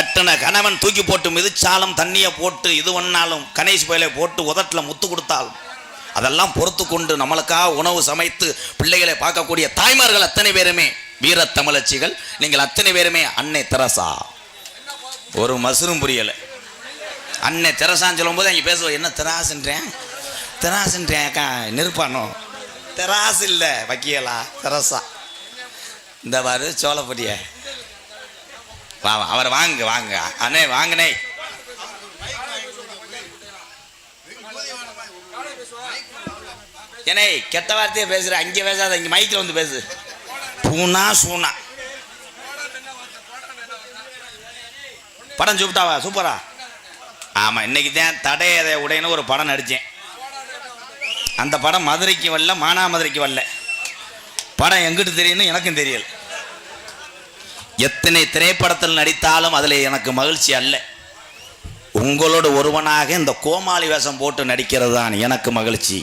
கட்டின கணவன் தூக்கி போட்டு மிதிச்சாலும் தண்ணியை போட்டு இது பண்ணாலும் கணேஷ் பயிலை போட்டு உதட்டில் முத்து கொடுத்தாலும் அதெல்லாம் பொறுத்து கொண்டு நம்மளுக்காக உணவு சமைத்து பிள்ளைகளை பார்க்கக்கூடிய தாய்மார்கள் அத்தனை பேருமே வீர தமிழச்சிகள். நீங்கள் அத்தனை பேருமே அன்னை தெரசா. ஒரு மசரும் புரியலை. அன்னை தெரசான்னு சொல்லும்போது அங்கே பேசுவோம் என்ன தெராசுன்றேன் தெராசுன்றேன் அக்கா நிற்பானோ தெராசு இல்லை வக்கீலா தெரசா. இந்த பாரு சோளப்பொடிய. வா அவர் அவரை வாங்க வாங்க. அண்ணே வாங்கண்ணே. ஏனே கெட்ட வார்த்தையை பேசுற? அங்கே பேசாத இங்கே மைக்கில் வந்து பேசு. பூனா சூனா. படம் சூப்பிட்டாவா சூப்பரா? ஆமாம் இன்னைக்கு தான் தடையதை உடையன்னு ஒரு படம் நடித்தேன். அந்த படம் மதுரைக்கு வரல மானாமதுரைக்கு வரல. படம் எங்கிட்டு தெரியும்னு எனக்கும் தெரியலை. எத்தனை திரைப்படத்தில் நடித்தாலும் அதில் எனக்கு மகிழ்ச்சி அல்ல. உங்களோட ஒருவனாக இந்த கோமாளி வேஷம் போட்டு நடிக்கிறது தான் எனக்கு மகிழ்ச்சி.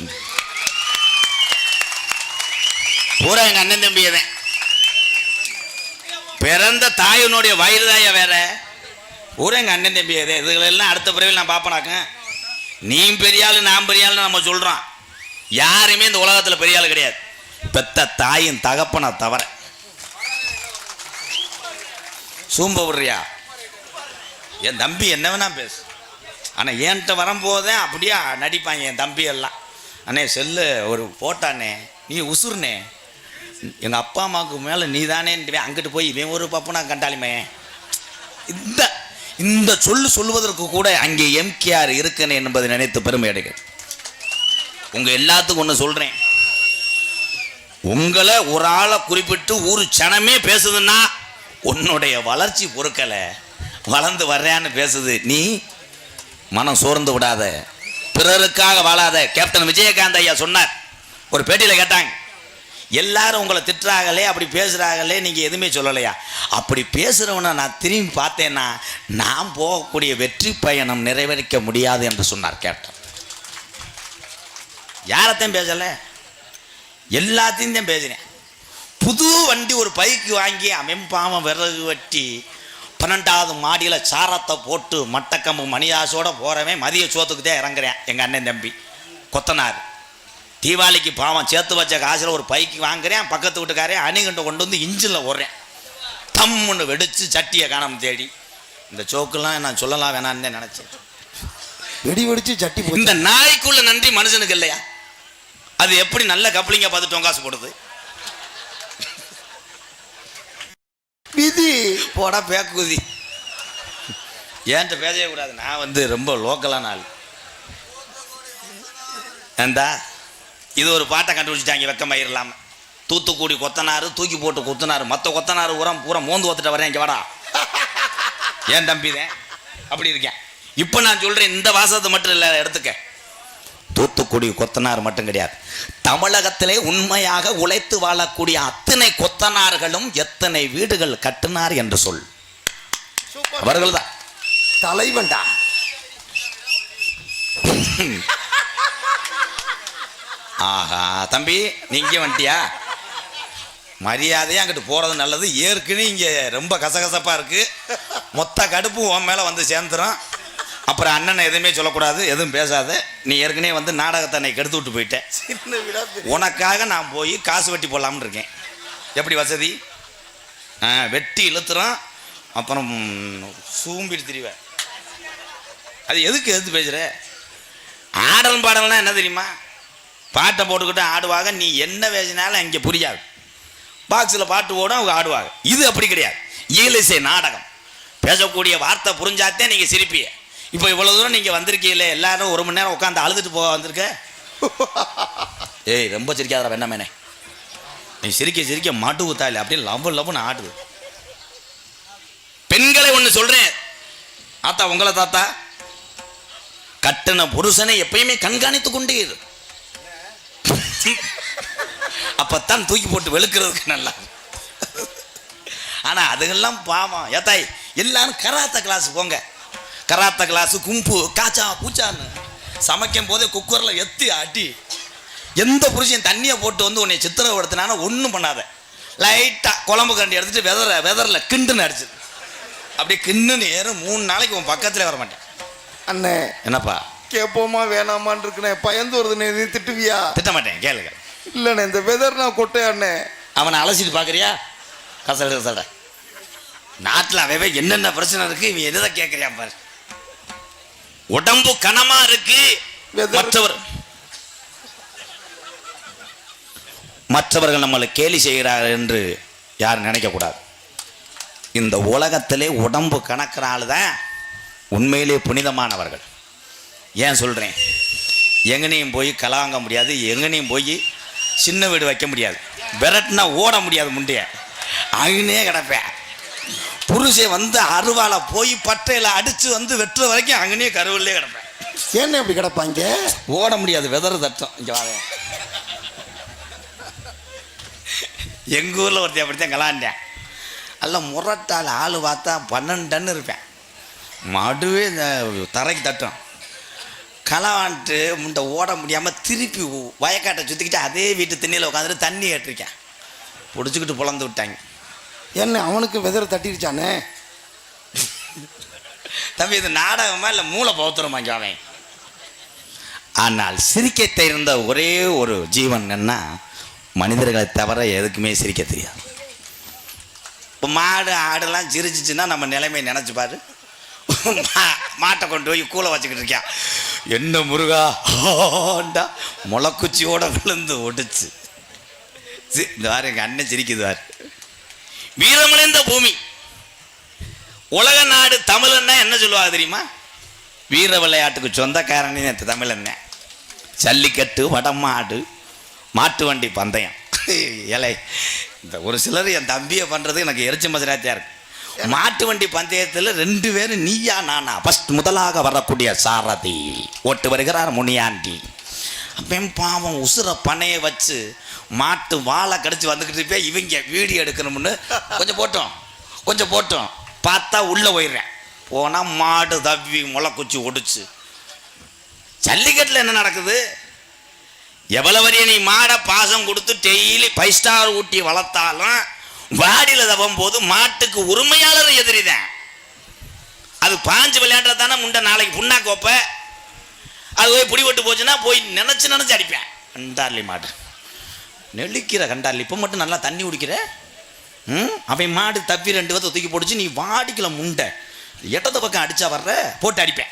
பூரா எங்கள் அண்ணன் தம்பியதான் பிறந்த தாயினுடைய வயிறு தாயா வேற? பூரா எங்கள் அண்ணன் தம்பியதே இதுகளெல்லாம் அடுத்த பிறவில் நான் பார்ப்பனாக்க. நீ பெரிய நான் பெரிய நம்ம சொல்கிறோம் யாருமே இந்த உலகத்தில் பெரியாள் கிடையாது. பெத்த தாயின் தகப்பனை தவிர. சூம்ப விடுறியா? என் தம்பி என்ன வேணா பேசு. ஆனால் என்கிட்ட வரும்போதே அப்படியே நடிப்பாங்க என் தம்பி எல்லாம் அண்ணே செல்லு ஒரு போட்டானே நீ உசுர்னே எங்கள் அப்பா அம்மாவுக்கு மேலே நீ தானே அங்கிட்டு போய் இவன் ஒரு பப்புனா கண்டாலுமே. இந்த இந்த சொல்லு சொல்வதற்கு கூட அங்கே எம்கேஆர் இருக்குன்னு என்பதை நினைத்து பெருமை அடைகள் உங்கள் எல்லாத்துக்கும் ஒன்று சொல்கிறேன் உங்களை ஒரு ஆளை குறிப்பிட்டு ஒரு சனமே பேசுதுன்னா உன்னுடைய வளர்ச்சி பொருட்களை வளர்ந்து வர்றேன்னு பேசுது. நீ மனம் சோர்ந்து விடாத. பிறருக்காக வாழாத. கேப்டன் விஜயகாந்த் ஐயா சொன்னார். ஒரு பேட்டியில் கேட்டாங்க. எல்லாரும் உங்களை திட்டுறாங்களே அப்படி பேசுகிறாங்களே நீங்கள் எதுவுமே சொல்லலையா? அப்படி பேசுகிறவனை நான் திரும்பி பார்த்தேன்னா நான் போகக்கூடிய வெற்றி பயணம் நிறைவேறிக்க முடியாது என்று சொன்னார் கேப்டன். யாரத்தையும் பேசலை. எல்லாத்தையும் தான் பேசினேன். புது வண்டி ஒரு பைக்கு வாங்கி அமெம்பாம விறகு வெட்டி பன்னெண்டாவது மாடியில் சாரத்தை போட்டு மட்டக்கம்பு மணியாசோட போகிறவன் மதிய சோத்துக்கு தான் இறங்குறேன். எங்கள் அண்ணன் தம்பி. கொத்தனார். தீபாவளிக்கு பாவம் சேர்த்து வச்ச காசில் ஒரு பைக்கு வாங்குறேன். பக்கத்து வீட்டுக்காரன் அணிகண்டை கொண்டு வந்து இன்ஜினில் ஓடுறேன். தம்முன்னு வெடிச்சு சட்டியை காணாம தேடி. இந்த சோக்கெல்லாம் நான் சொல்லலாம் வேணான்னு தான் நினச்சேன். வெடி வெடிச்சு சட்டி இந்த நாய்க்குள்ள நன்றி மனுஷனுக்கு இல்லையா? அது எப்படி நல்ல கப்ளிங்க பார்த்து டொங்காசு போடுது? விதி. போடா பேக்குதி ஏன்ட்ட பேசவே கூடாது. நான் வந்து ரொம்ப லோக்கலான ஆள். ஏண்டா? இது ஒரு பாட்டை கண்டுபிடிச்சிட்டாங்க வெக்கமாக இல்லாமல் தூத்துக்குடி கொத்தனார் தூக்கி போட்டு கொத்தனார் மற்ற கொத்தனார் உரம் பூரா மோந்து ஒத்துட்டு வரேன் இங்கே வாடா. ஏன் தம்பிதான் அப்படி இருக்கேன். இப்போ நான் சொல்கிறேன் இந்த வாசத்தை மட்டும் இல்லை எடுத்துக்க. தூத்துக்குடி கொத்தனார் மட்டும் கிடையாது. தமிழகத்திலே உண்மையாக உழைத்து வாழக்கூடிய அத்தனை கொத்தனார்களும் எத்தனை வீடுகள் கட்டினார் என்று சொல். அவர்கள்தான். தலைவன்டா. ஆஹா தம்பி நீ இங்கே வந்துட்டியா? மரியாதையாக அங்கிட்டு போகிறது நல்லது. ஏற்கனவே இங்கே ரொம்ப கசகசப்பாக இருக்குது மொத்த கடுப்பும் உன் மேலே வந்து சேர்ந்துடும் அப்புறம் அண்ணனை எதுவுமே சொல்லக்கூடாது எதுவும் பேசாத. நீ ஏற்கனவே வந்து நாடகத்தை என்னை கெடுத்து விட்டு போயிட்ட. சின்ன விடா பெரிய- உனக்காக நான் போய் காசு வெட்டி போடலாம்னு இருக்கேன். எப்படி வசதி? வெட்டி இழுத்துறோம் அப்புறம் சூம்பிட்டு திரிவேன் அது எதுக்கு எதுக்கு பேசுகிற ஆடல் பாடல்னா என்ன தெரியுமா? பாட்டை போட்டுக்கிட்டு ஆடுவாங்க. நீ என்ன பேசினாலும் இங்கே புரியாது. பாக்ஸில் பாட்டு ஓடும் அவங்க ஆடுவாங்க. இது அப்படி கிடையாது. ஈலிசை நாடகம். பேசக்கூடிய வார்த்தை புரிஞ்சாத்தே நீங்கள் சிரிப்பீங்க. இப்போ இவ்வளோ தூரம் நீங்கள் வந்திருக்கீங்களே எல்லாரும் ஒரு மணி நேரம் உட்காந்து அழுதுட்டு போக வந்திருக்க? ஏய் ரொம்ப சிரிக்காதடா வெண்ணமேனே நீ சிரிக்க சிரிக்க மாட்டு ஊத்தாலே அப்படியே லவ் லவ்னு ஆடுது பெண்களை ஒன்று சொல்றேன். ஆத்தா உங்களை தாத்தா கட்டின புருஷனை எப்பயுமே கண்காணித்து கொண்டே அப்பத்தான் தூக்கி போட்டு வெளுக்கிறதுக்கு நல்லா ஆனா அதுகெல்லாம் பாவம். ஏத்தாய் எல்லாரும் கராத்த கிளாஸ் போங்க. கராத்த கிளாஸ் கும்பு காச்சா பூச்சான்னு. சமைக்கும் போதே குக்கரில் எத்தி அடி. எந்த புருஷன் தண்ணியை போட்டு வந்து உன்னை சித்திரப்படுத்தினாலும் ஒன்றும் பண்ணாத. லைட்டாக குழம்பு கண்டி எடுத்துட்டு வெதற வெதரில் கிண்டுன்னு அடிச்சு. அப்படியே கிண்ணு நேரம் மூணு நாளைக்கு உன் பக்கத்துல வர மாட்டேன் அண்ணே என்னப்பா? கேட்போமா வேணாமான்னு இருக்குண்ணே. பயந்து வருதுண்ணே நீ திட்டுவியா? திட்ட மாட்டேன் கேளுங்க இல்லண்ணே இந்த வெதர் நான் கொட்டை அண்ணே? அவனை அலசிட்டு பார்க்குறியா கசட கசட. நாட்டில் அவன் என்னென்ன பிரச்சனை இருக்கு இவன் எதை கேட்குறியா பாரு. உடம்பு கனமா இருக்கு. மற்றவர் மற்றவர்கள் நம்மளை கேலி செய்கிறார்கள் என்று யாரும் நினைக்கக்கூடாது இந்த உலகத்திலே உடம்பு கணக்கிற ஆள் தான் உண்மையிலே புனிதமானவர்கள். ஏன் சொல்கிறேன் எங்கனையும் போய் களை வாங்க முடியாது எங்கனையும் போய் சின்ன வீடு வைக்க முடியாது. விரட்டுனா ஓட முடியாது முண்டைய. அங்கனே கிடப்பேன். புருஷன் வந்து அருவால போய் பட்டையில் அடித்து வந்து வெட்டுற வரைக்கும் அங்கனே கருவிலே கிடப்பேன். ஏண்ணே இப்படி கிடப்பாங்க? ஓட முடியாது வெதறு தட்டம். இங்கே வாங்க. எங்கள் ஊரில் ஒருத்தன் அப்படித்தான் கலாண்டேன் நல்ல முரட்டால் ஆள் பார்த்தா பன்னெண்டு டன் இருப்பேன். மடுவே இந்த தரைக்கு தட்டும். களவான்ட்டு முண்டை ஓட முடியாமல் திருப்பி வயக்காட்டை சுற்றிக்கிட்டு அதே வீட்டு தண்ணியில் உட்காந்துட்டு தண்ணி ஏற்றிருக்கேன். பிடிச்சிக்கிட்டு புலந்து விட்டாங்க. என்ன அவனுக்கு வெதர் தட்டிருச்சானே? தம்பி இது நாடகமா இல்லை மூளை பௌத்திரமா இங்கே அவன்? ஆனால் சிரிக்க தெரிந்த ஒரே ஒரு ஜீவன் என்ன மனிதர்களை தவிர எதுக்குமே சிரிக்க தெரியாது. இப்போ மாடு ஆடெல்லாம் சிரிச்சிச்சுன்னா நம்ம நிலைமையை நினச்சி பாரு. மா- மாட்டை கொண்டு போய் கூலை வச்சுக்கிட்டு இருக்கியான் என்ன முருகா? ஆண்டா முளைக்குச்சியோட விழுந்து ஒடிச்சு. இந்த வாரம் எங்கள் அண்ணன் சிரிக்குது வார் வீரமடைந்த பூமி. உலக நாடு தமிழன்னா என்ன சொல்லுவாங்க தெரியுமா? வீர விளையாட்டுக்கு சொந்தக்காரனே நேற்று என்ன ஜல்லிக்கட்டு வடமாடு மாட்டு வண்டி பந்தயம். இலை இந்த ஒரு சிலர் என் தம்பியை பண்ணுறது எனக்கு எரிச்ச மசராத்தியா இருக்கு. மாட்டு வண்டி பந்தயத்தில் ரெண்டு பேரும் நீயா நானா ஃபஸ்ட் முதலாக வரக்கூடிய சாரதி. ஓட்டு வருகிறார் முனியாண்டி. அப்பயும் பாவம் உசுர பனையை வச்சு மாட்டு வாழை கடிச்சு வந்துக்கிட்டு இருப்பே இவங்க வீடியோ எடுக்கணும்னு கொஞ்சம் போட்டோம். கொஞ்சம் போட்டோம். பார்த்தா உள்ளே போயிடுறேன். போனால் மாடு தவ்வி முளைக்குச்சி ஒடிச்சு ஜல்லிக்கட்டில் என்ன நடக்குது? எவ்வளோ வரைய நீ மாடை பாசம் கொடுத்து டெய்லி ஃபைவ் ஸ்டார் ஊட்டி வளர்த்தாலும் வாடியில் தவம் போது மாட்டுக்கு உரிமையாளர் எதிரி தான் அது பாஞ்சு விளையாடுறது தானே முண்டை நாளைக்கு புண்ணாக்கு வைப்ப? அது போய் பிடிபட்டு போச்சுன்னா போய் நினச்சி நினச்சி அடிப்பேன். அந்தார்லி மாடு. நெளிக்கிற கண்டார்லி இப்போ மட்டும் நல்லா தண்ணி குடிக்கிற? ம்? அவன் மாடு தப்பி ரெண்டு பேர்த்த தூக்கி போட்டுச்சு நீ வாடிக்கல முண்டை. எட்டத்த பக்கம் அடிச்சா வர்ற போட்டு அடிப்பேன்.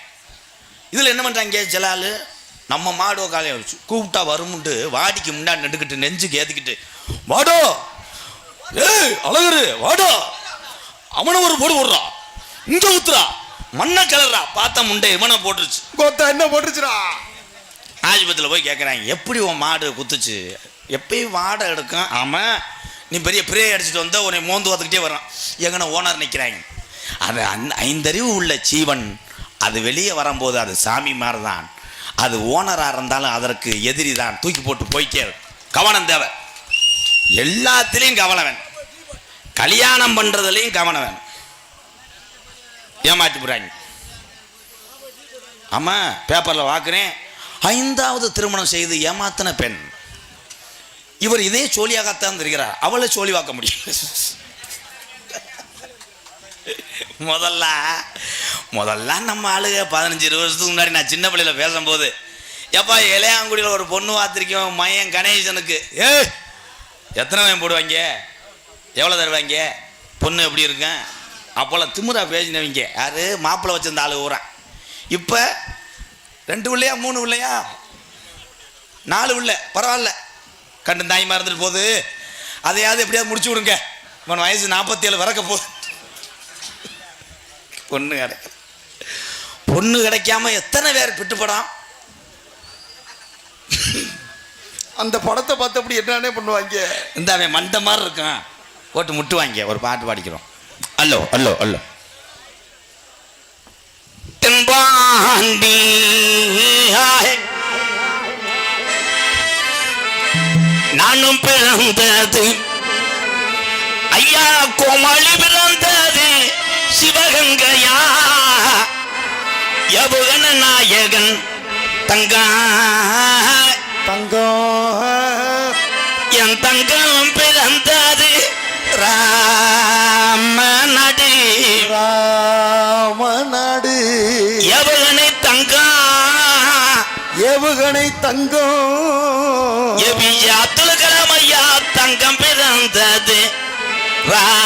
இதில் என்ன பண்ணுறாங்க ஆளு நம்ம மாடோ காலையை வச்சு கூப்பிட்டா வருமுண்டு வாடிக்கு முன்னாடி நெடுக்கிட்டு நெஞ்சுக்கு ஏற்றிக்கிட்டு வாடோ! ஏய் அழகரு வாடோ! அவனை ஒரு போடு போடுறா. இங்க ஊத்துறா. மண்ணை கிளறா. பார்த்த முண்டை இவனை போட்டுருச்சு. கோத்தா என்ன போட்டுருச்சுடா? ஆஸ்பத்திரியில் போய் கேட்குறாங்க எப்படி உன் மாடு குத்துச்சு? எப்பயும் வாடை எடுக்கும். ஆமாம் நீ பெரிய பிரே அடிச்சுட்டு வந்தால் உன்னை மோந்து வந்துக்கிட்டே வரான் எங்கன ஓனர் நிற்கிறாங்க அது அந் ஐந்தறிவு உள்ள ஜீவன். அது வெளியே வரும்போது அது சாமி மாதிரி தான் அது ஓனராக இருந்தாலும் அதற்கு எதிரி தான் தூக்கி போட்டு போய்க்கே கவனம் தேவை. எல்லாத்துலேயும் கவனவன். கல்யாணம் பண்ணுறதுலையும் கவனவன். ஏமாற்றி போகிறாங்க ஆமாம் பேப்பரில் பார்க்குறேன் ஐந்தாவது திருமணம் செய்து ஏமாத்தின பெண். இவர் இதே சோழியாகத்தான் இருக்கிறார். அவளை சோழிவாக்க முடியும். முதல்ல முதல்ல நம்ம ஆளுக பதினஞ்சு இருபது வருஷத்துக்கு முன்னாடி நான் சின்ன பிள்ளையில பேசும்போது எப்பா இளையாங்குடியில் ஒரு பொண்ணு பார்த்துருக்கோம் மையன் கணேசனுக்கு. ஏ எத்தனை வயன் போடுவாங்க? எவ்வளோ தருவாங்க? பொண்ணு எப்படி இருக்கும்? அப்போல்லாம் திமுறா பேசினவங்க. யாரு? மாப்பிள்ளை வச்சிருந்த ஆளு ஊரா. இப்போ ரெண்டு பிள்ளையா மூணு பிள்ளையா நாலு பிள்ளை பரவாயில்ல. கண்டு தாய்மா இருந்துட்டு போகுது. அதையாவது எப்படியாவது முடிச்சு விடுங்க. இவன் வயசு நாற்பத்தி ஏழு வரக்க போகுது. பொண்ணு கிடைக்க பொண்ணு கிடைக்காம எத்தனை பேர் பிட்டுப்படம் அந்த படத்தை பார்த்தபடி என்னன்னே பண்ணுவாங்க. இந்த அவன் மண்ட மாதிரி இருக்கான். போட்டு முட்டுவாங்க ஒரு பாட்டு பாடிக்கிறோம். அல்லோ அல்லோ அல்லோ. தென்பாண்டி நானும் பிறந்தது. ஐயா கோமாளி பிறந்தது. சிவகங்கையா. யபுகன நாயகன் தங்கா. தங்கம் என் தங்கம் பிறந்தது. ராமநடி ராமநாடு எவகனை தங்கம் எவுகணை தங்கம் எவியாத்து தங்கம் பிறந்தது. ராமநாடு.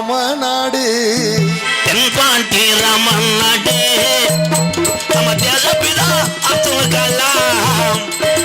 ராமநாடு. தென்பாண்டி ராமநாடு. நம்ம தேசப்பிதா அப்துல் கலாம்.